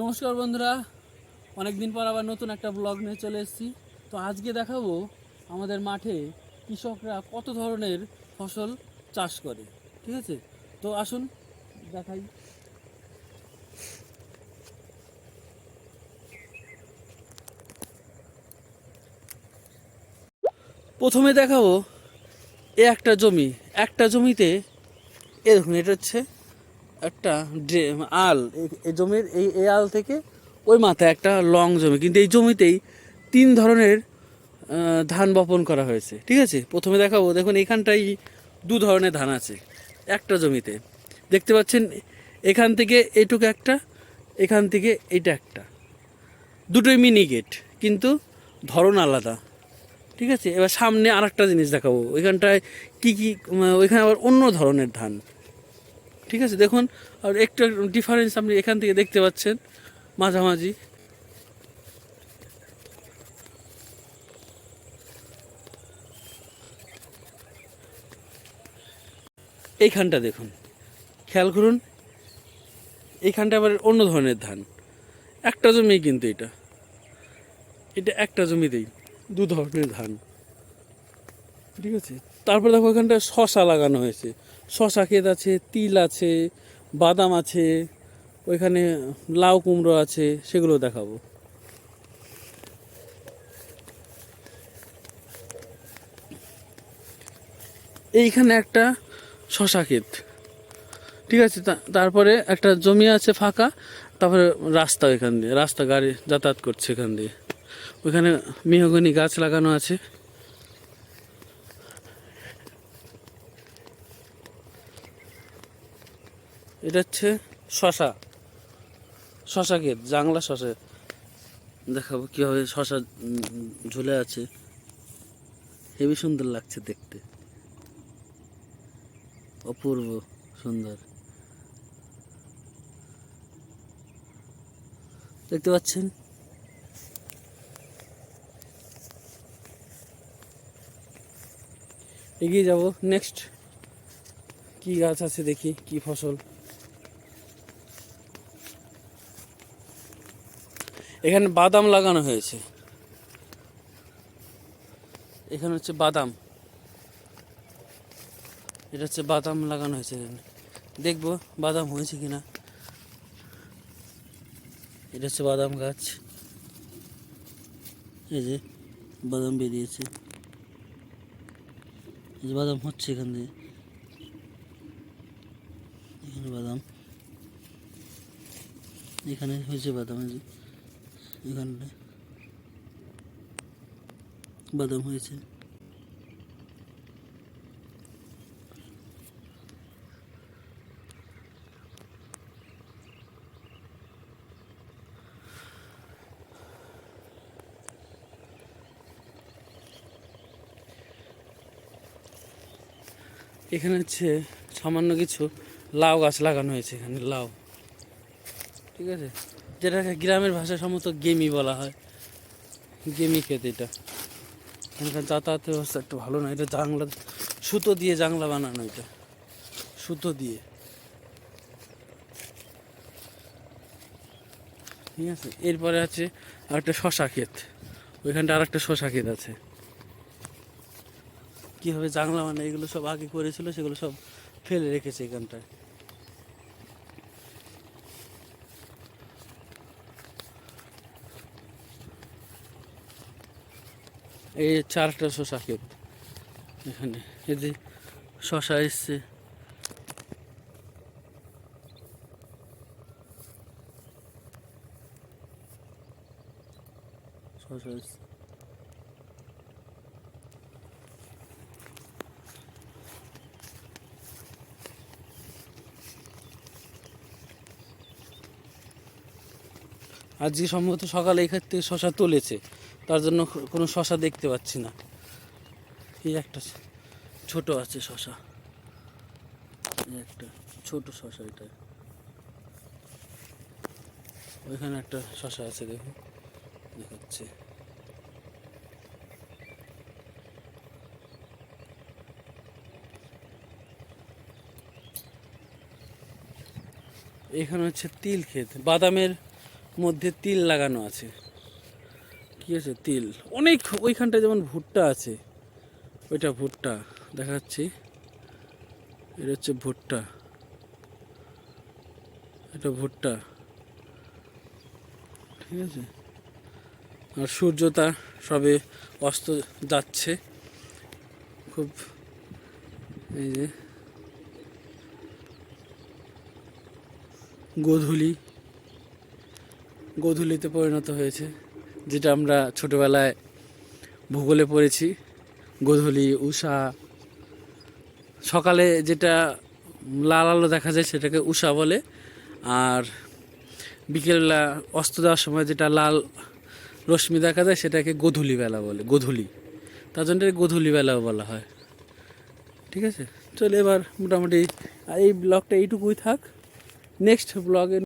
নমস্কার বন্ধুরা। অনেক দিন পর আবার নতুন একটা ব্লগ নিয়ে চলে এসেছি। তো আজকে দেখাবো আমাদের মাঠে কৃষকরা কত ধরনের ফসল চাষ করে, ঠিক আছে? তো আসুন দেখাই। প্রথমে দেখাবো, এ একটা জমি, একটা জমিতে, এ দেখুন, এটা হচ্ছে একটা আল, এই- জমির, এই এই আল থেকে ওই মাথায় একটা লং জমি। কিন্তু এই জমিতেই তিন ধরনের ধান বপন করা হয়েছে। ঠিক আছে? প্রথমে দেখাবো, দেখুন এখানটাই দু ধরনের ধান আছে, একটা জমিতে। দেখতে পাচ্ছেন, এখান থেকে এটুকু একটা, এখান থেকে এটা একটা। দুটোই মিনি গেট কিন্তু ধরন আলাদা। ঠিক আছে? এবার সামনে আর একটা জিনিস দেখাবো। ওইখানটায় কী কী ওইখানে আবার অন্য ধরনের ধান। ঠিক আছে, দেখুন, আর একটু ডিফারেন্স আপনি এখান থেকে দেখতে পাচ্ছেন, মাঝামাঝি। এইখানটা দেখুন, খেয়াল করুন, এইখানটা আবার অন্য ধরনের ধান। একটা জমি কিন্তু এটা এটা একটা জমিতেই দু ধরনের ধান। ঠিক আছে? তারপর দেখো এখানটা শশা লাগানো হয়েছে। শশা ক্ষেত আছে, তিল আছে, বাদাম আছে, ওইখানে লাউ কুমড়ো আছে, সেগুলো দেখাবো। এইখানে একটা শশা ক্ষেত। ঠিক আছে তারপরে একটা জমি আছে ফাঁকা, তারপরে রাস্তা এখান দিয়ে, রাস্তা গাড়ি যাতায়াত করছে এখান দিয়ে। ওইখানে মেহগনি গাছ লাগানো আছে। এটা হচ্ছে শশা। শশা ক্ষেত, জাংলা শশা। দেখাবো কীভাবে শশা ঝুলে আছে। হেবি সুন্দর লাগছে দেখতে। অপূর্ব সুন্দর। দেখতে পাচ্ছেন? এগিয়ে যাব। নেক্সট কি গাছ আছে দেখি, কি ফসল? এখানে বাদাম লাগানো হয়েছে। এখানে হচ্ছে বাদাম। এটা হচ্ছে বাদাম লাগানো হয়েছে এখানে। দেখব বাদাম হয়েছে কিনা। এটা হচ্ছে বাদাম গাছ। এই যে বাদাম বেরিয়েছে। এই যে বাদাম হচ্ছে এখান দিয়ে। এখানে বাদাম। এখানে হয়েছে বাদাম, এই যে। এখানটা বাদাম হয়েছে। এখানে হচ্ছে সামান্য কিছু লাউ গাছ লাগানো হয়েছে এখানে, লাউ। ঠিক আছে? যেটাকে গ্রামের ভাষায় সম্ভবত গেমি বলা হয়। গেমি ক্ষেত এটা। এখানকার যাতায়াতের ব্যবস্থা একটু ভালো না, এটা জাংলা, সুতো দিয়ে জাংলা বানানো এটা। সুতো দিয়ে। ঠিক আছে, এরপরে আছে আরেকটা শশা ক্ষেত। ওইখানটা আরেকটা শশা ক্ষেত আছে। কীভাবে জাংলা মানে এগুলো সব আগে করেছিল, সেগুলো সব ফেলে রেখেছে এখানটায়। এই চারটা শশা ক্ষেত এখানে যে শশা এসছে। শশা এসছে। আজকে সম্ভবত সকালে এখান থেকে শশা তুলেছে। তার জন্য কোনো শশা দেখতে পাচ্ছি না। এই একটা ছোট আছে শশা। একটা ছোট শশা এটা। ওইখানে একটা শশা আছে, দেখুন। দেখাচ্ছে। এখানে হচ্ছে তিল ক্ষেত। বাদামের মধ্যে তিল লাগানো আছে। কি আছে? তিল। অনেক ওইখানটায় যেমন ভুট্টা আছে, ওইটা ভুট্টা দেখাচ্ছি। এটা হচ্ছে ভুট্টা। এটা ভুট্টা। ঠিক আছে? আর সূর্যটা সবে অস্ত যাচ্ছে। খুব এই যে গোধূলি। গোধূলিতে পরিণত হয়েছে। যেটা আমরা ছোটবেলায় ভূগোলে পড়েছি। গোধূলি, উষা। সকালে যেটা লাল আলো দেখা যায় সেটাকে উষা বলে। আর বিকেলবেলা অস্ত যাওয়ার সময় যেটা লাল রশ্মি দেখা যায় সেটাকে গোধূলি বেলা বলে গোধূলি। তার জন্য গোধূলি বেলাও বলা হয়। ঠিক আছে? চলো এবার মোটামুটি এই ব্লগটা এইটুকুই থাক। নেক্সট ব্লগে